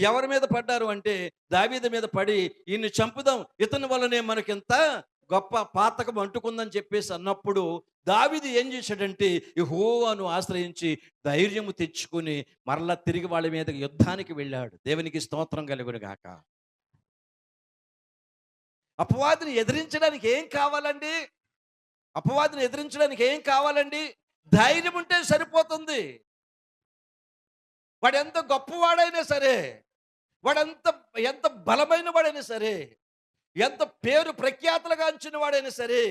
ఎవరి మీద పడ్డారు అంటే దావీద మీద పడి ఈయన్ని చంపుదాం ఇతని వల్లనే మనకింత గొప్ప పాతకం అంటుకుందని చెప్పేసి అన్నప్పుడు దావిది ఏం చేశాడంటే యెహోవాను ఆశ్రయించి ధైర్యము తెచ్చుకుని మరలా తిరిగి వాళ్ళ మీద యుద్ధానికి వెళ్ళాడు. దేవునికి స్తోత్రం కలుగును గాక. అపవాదిని ఎదిరించడానికి ఏం కావాలండి? అపవాదిని ఎదిరించడానికి ఏం కావాలండి? ధైర్యం ఉంటే సరిపోతుంది. వాడు ఎంత గొప్పవాడైనా సరే వాడంత ఎంత బలమైన వాడైనా సరే ఎంత పేరు ప్రఖ్యాతులుగాంచిన వాడైనా సరే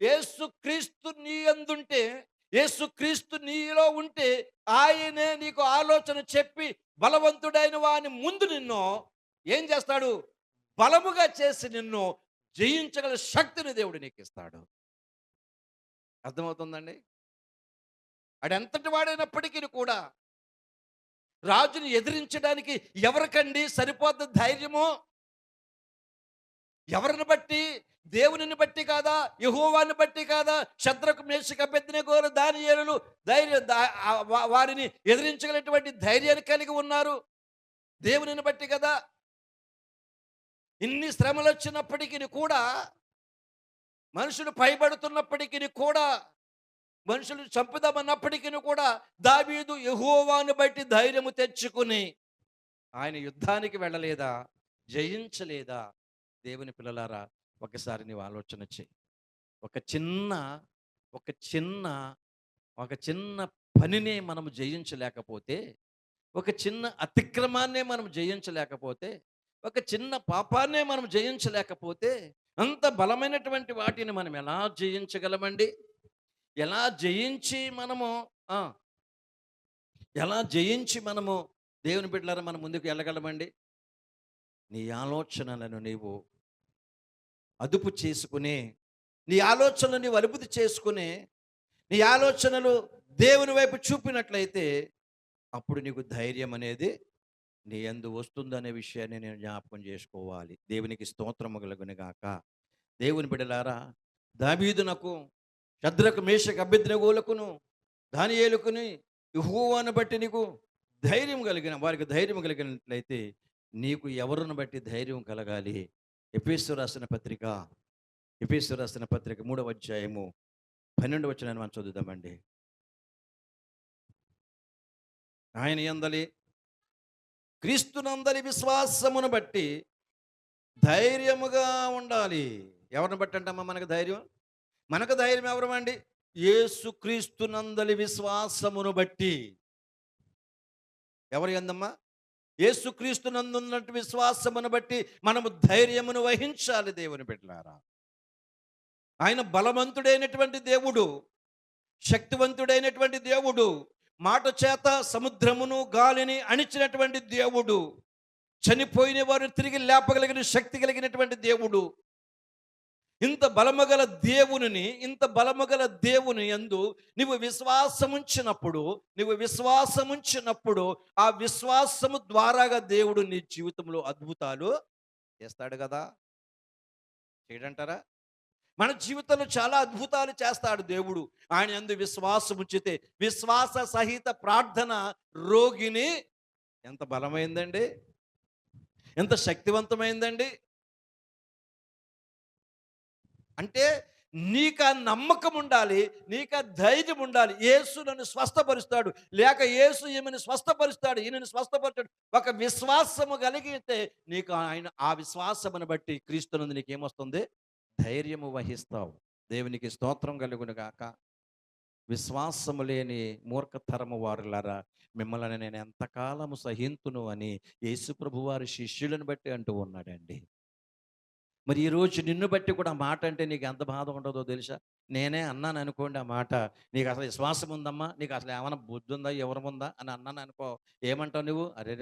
ఏసుక్రీస్తు నీ అందుంటే ఏసుక్రీస్తు నీలో ఉంటే ఆయనే నీకు ఆలోచన చెప్పి బలవంతుడైన వాని ముందు నిన్ను ఏం చేస్తాడు? బలముగా చేసి నిన్ను జయించగల శక్తిని దేవుడు నీకు ఇస్తాడు అర్థమవుతుందండి? ఆడెంతటి వాడైనప్పటికీ కూడా రాజుని ఎదిరించడానికి ఎవరికండి సరిపోద్ది ధైర్యము? ఎవరిని బట్టి? దేవునిని బట్టి కాదా? యహోవాన్ని బట్టి కాదా? శత్రకు మేషక పెద్దనగోరు దాని ఏలులు ధైర్యం వారిని ఎదిరించగలటువంటి ధైర్యాన్ని కలిగి ఉన్నారు. దేవునిని బట్టి కదా? ఇన్ని శ్రమలు వచ్చినప్పటికీ కూడా మనుషులు పైబడుతున్నప్పటికీ కూడా మనుషులు చంపుదామన్నప్పటికీ కూడా దావీదు యహోవాను బట్టి ధైర్యము తెచ్చుకుని ఆయన యుద్ధానికి వెళ్ళలేదా? జయించలేదా? దేవుని పిల్లలారా ఒకసారి నీవు ఆలోచన చేయి ఒక చిన్న ఒక చిన్న ఒక చిన్న పనినే మనం జయించలేకపోతే ఒక చిన్న అతిక్రమాన్నే మనం జయించలేకపోతే ఒక చిన్న పాపాన్నే మనం జయించలేకపోతే అంత బలమైనటువంటి వాటిని మనం ఎలా జయించగలమండి? ఎలా జయించి మనము ఎలా జయించి మనము దేవుని బిడ్డలారా మనం ముందుకు వెళ్ళగలమండి? నీ ఆలోచనలను నీవు అదుపు చేసుకుని నీ ఆలోచనలు నీవు అదుపు చేసుకుని నీ ఆలోచనలు దేవుని వైపు చూపినట్లయితే అప్పుడు నీకు ధైర్యం అనేది నీ ఎందు వస్తుందనే విషయాన్ని నేను జ్ఞాపకం చేసుకోవాలి. దేవునికి స్తోత్రము కలుగునిగాక దేవుని బిడలారా దాబీదునకు శద్రకు మేషకు అభ్యర్థనగోలకును దానియేలుకుని యహోవాను బట్టి నీకు ధైర్యం కలిగిన వారికి ధైర్యం కలిగినట్లయితే నీకు ఎవరిని బట్టి ధైర్యం కలగాలి? ఎపేశ్వర రాసిన పత్రిక ఎపేశ్వర రాసిన పత్రిక మూడవ అధ్యాయము పన్నెండు వచ్చిన మనం చదువుదామండి. ఆయన ఎందలి క్రీస్తునందలి విశ్వాసమును బట్టి ధైర్యముగా ఉండాలి. ఎవరిని బట్టి అంటమ్మా మనకు ధైర్యం? మనకు ధైర్యం ఎవరమండి? యేసు క్రీస్తునందలి విశ్వాసమును బట్టి. ఎవరి ఎందమ్మా యేసు క్రీస్తునందున్నట్టు విశ్వాసమును బట్టి మనము ధైర్యమును వహించాలి దేవుని బిడ్డలారా. ఆయన బలవంతుడైనటువంటి దేవుడు శక్తివంతుడైనటువంటి దేవుడు మాట చేత సముద్రమును గాలిని అణిచినటువంటి దేవుడు చనిపోయిన వారిని తిరిగి లేపగలిగిన శక్తి కలిగినటువంటి దేవుడు ఇంత బలమగల దేవునిని ఇంత బలమగల దేవుని యందు నువ్వు విశ్వాసముంచినప్పుడు నువ్వు విశ్వాసముంచినప్పుడు ఆ విశ్వాసము ద్వారాగా దేవుడు నీ జీవితంలో అద్భుతాలు చేస్తాడు కదా. చేయడంటారా? మన జీవితంలో చాలా అద్భుతాలు చేస్తాడు దేవుడు. ఆయన ఎందు విశ్వాసం ఉంచితే విశ్వాస సహిత ప్రార్థన రోగిని ఎంత బలమైందండి? ఎంత శక్తివంతమైందండి? అంటే నీకు ఆ నమ్మకం ఉండాలి నీకు ఆ ధైర్యం ఉండాలి. యేసు నన్ను స్వస్థపరుస్తాడు. లేక యేసు ఈమెను స్వస్థపరుస్తాడు ఈయనను స్వస్థపరుస్తాడు. ఒక విశ్వాసము కలిగితే నీకు ఆయన ఆ విశ్వాసమును బట్టి క్రీస్తునందు నీకేమొస్తుంది? ధైర్యము వహిస్తావు. దేవునికి స్తోత్రం కలుగును గాక. విశ్వాసము లేని మూర్ఖతరము వారులారా మిమ్మల్ని నేను ఎంతకాలము సహింతును అని యేసుప్రభు వారి శిష్యులను బట్టి అంటూ ఉన్నాడండి. మరి ఈరోజు నిన్ను బట్టి కూడా ఆ మాట అంటే నీకు ఎంత బాధ ఉంటుందో తెలుసా? నేనే అన్నాను అనుకోండి ఆ మాట నీకు అసలు విశ్వాసం ఉందమ్మా? నీకు అసలు ఏమైనా బుద్ధి ఉందా? ఎవరం ఉందా అని అన్నాను అనుకో ఏమంటావు నువ్వు? అరే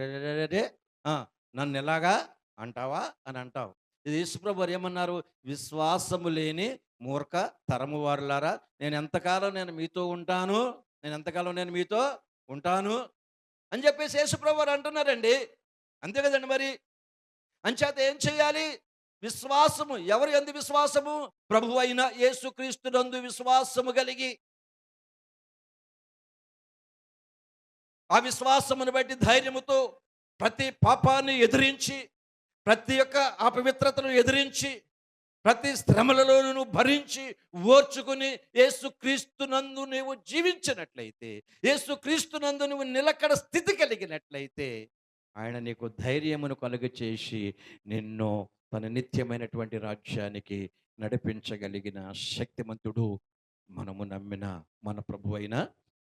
రే ఆ, నన్ను ఎలాగా అంటావా? అని అంటావు. ఇది యేసుప్రభు ఏమన్నారు? విశ్వాసము లేని మూర్ఖ తరము వారులారా నేను ఎంతకాలం నేను మీతో ఉంటాను? నేను ఎంతకాలం నేను మీతో ఉంటాను? అని చెప్పేసి యేసుప్రభు వారు అంటున్నారండి. అంతే కదండి మరి? అంచేత ఏం చేయాలి? విశ్వాసము. ఎవరు ఎందు విశ్వాసము? ప్రభు అయిన యేసుక్రీస్తునందు విశ్వాసము కలిగి. ఆ విశ్వాసమును బట్టి ధైర్యముతో ప్రతి పాపాన్ని ఎదిరించి ప్రతి ఒక్క అపవిత్రతను ఎదిరించి ప్రతి శ్రమలలోను భరించి ఓర్చుకుని యేసుక్రీస్తునందు నీవు జీవించినట్లయితే యేసుక్రీస్తునందు నువ్వు నిలకడ స్థితి కలిగినట్లయితే ఆయన నీకు ధైర్యమును కలుగ చేసి నిన్ను తన నిత్యమైనటువంటి రాజ్యానికి నడిపించగలిగిన శక్తిమంతుడు మనము నమ్మిన మన ప్రభు అయిన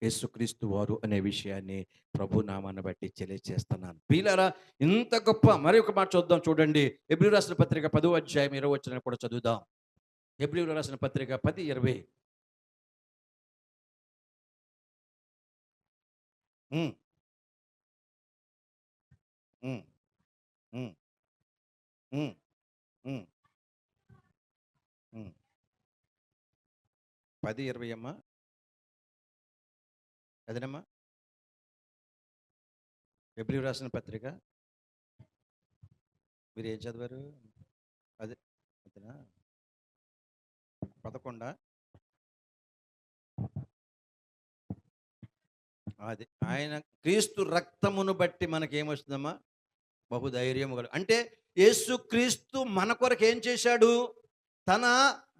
యేసుక్రీస్తు వారు అనే విషయాన్ని ప్రభు నామాన్ని బట్టి తెలియచేస్తున్నాను పీలరా ఇంత గొప్ప మరి ఒక మాట చూద్దాం చూడండి ఎబ్రి రాసిన పత్రిక పదో అధ్యాయం ఇరవై వచ్చిన కూడా చదువుదాం ఎబ్రి రాసిన పత్రిక పది ఇరవై Mm. Mm. Mm. పది ఇరవై అమ్మా. అదేనమ్మా ఎబ్రి రాసిన పత్రిక. మీరు ఏం చదివారు? అదే అదేనా? పదకొండా? అది ఆయన క్రీస్తు రక్తమును బట్టి మనకేమొస్తుందమ్మా? బహుధైర్యము కలు అంటే యేసుక్రీస్తు మన కొరకు ఏం చేశాడు? తన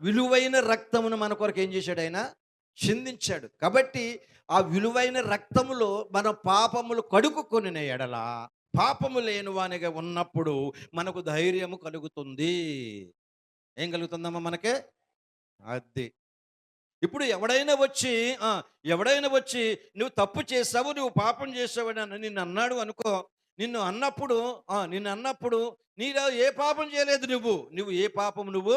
విలువైన రక్తమును మన కొరకు ఏం చేశాడు ఆయన? చిందించాడు. కాబట్టి ఆ విలువైన రక్తములో మన పాపములు కడుక్కుని ఎడల. పాపము లేనివానిగా ఉన్నప్పుడు మనకు ధైర్యము కలుగుతుంది. ఏం కలుగుతుందమ్మా మనకే? అది. ఇప్పుడు ఎవడైనా వచ్చి ఆ, ఎవడైనా వచ్చి నువ్వు తప్పు చేసావు నువ్వు పాపం చేసావు అని నిన్ను అన్నాడు అనుకో నిన్ను అన్నప్పుడు ఆ, నిన్ను అన్నప్పుడు నీలో ఏ పాపం చేయలేదు నువ్వు. నువ్వు ఏ పాపం నువ్వు